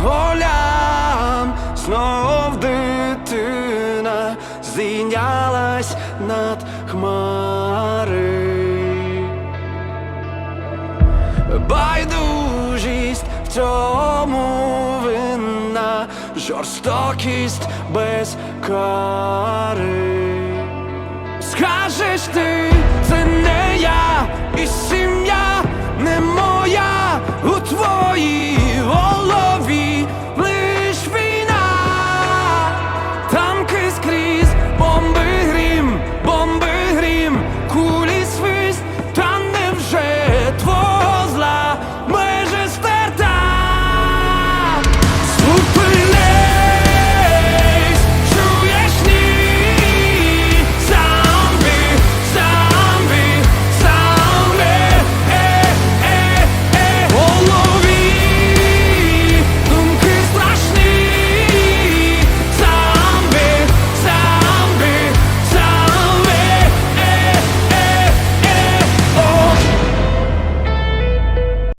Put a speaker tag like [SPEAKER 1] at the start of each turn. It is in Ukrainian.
[SPEAKER 1] Голям знов дитина здійнялась над хмари, байдужість в цьому винна, жорстокість без кари. Скажеш ти.